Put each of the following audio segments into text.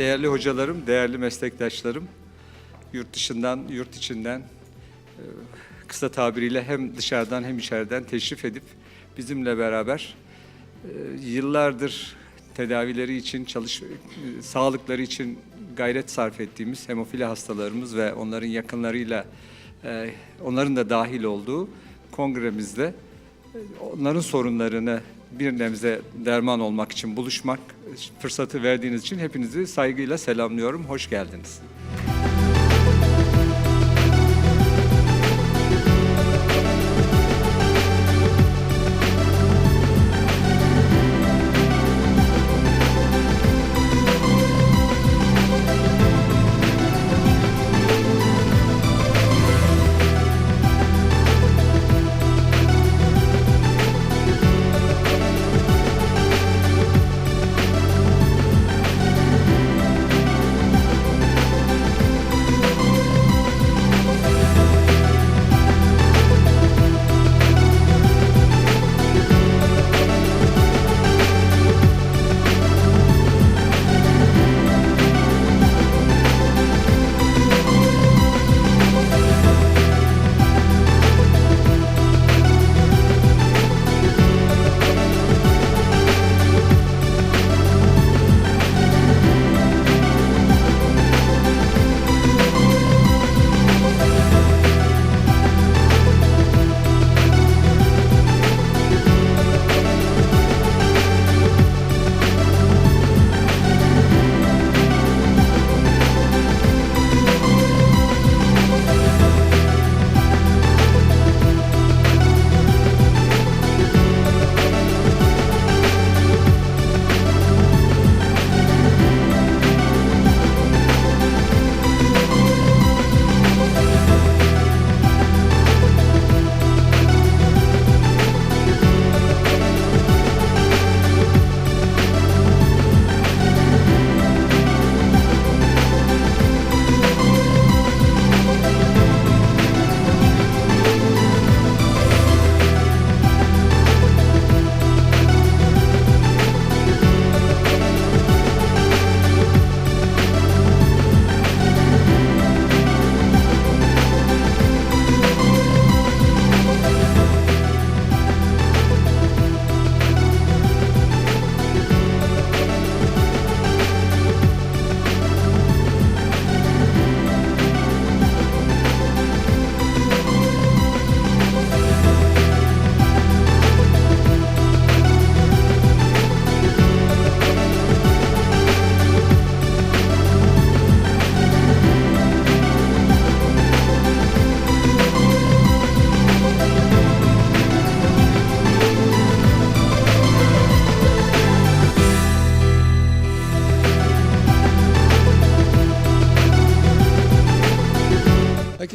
Değerli hocalarım, değerli meslektaşlarım, yurt dışından, yurt içinden e, kısa tabiriyle hem dışarıdan hem içeriden teşrif edip bizimle beraber e, yıllardır tedavileri için, çalış, e, sağlıkları için gayret sarf ettiğimiz hemofili hastalarımız ve onların yakınlarıyla onların da dahil olduğu kongremizde onların sorunlarını bir nebze derman olmak için buluşmak fırsatı verdiğiniz için hepinizi saygıyla selamlıyorum. Hoş geldiniz.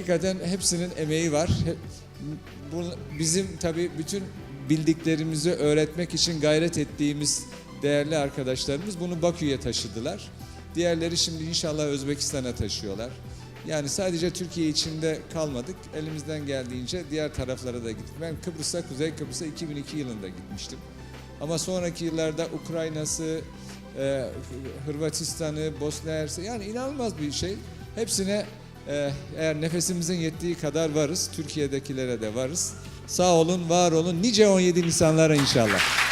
Hakikaten hepsinin emeği var. Bu bizim tabii bütün bildiklerimizi öğretmek için gayret ettiğimiz değerli arkadaşlarımız bunu Bakü'ye taşıdılar. Diğerleri şimdi inşallah Özbekistan'a taşıyorlar. Yani sadece Türkiye içinde kalmadık. Elimizden geldiğince diğer taraflara da gittik. Ben Kıbrıs'a, Kuzey Kıbrıs'a 2002 yılında gitmiştim. Ama sonraki yıllarda Ukrayna'sı, e, Hırvatistan'ı, Bosna Hersek yani inanılmaz bir şey. Hepsine eğer nefesimizin yettiği kadar varız. Türkiye'dekilere de varız. Sağ olun, var olun. Nice 17 Nisanlara inşallah.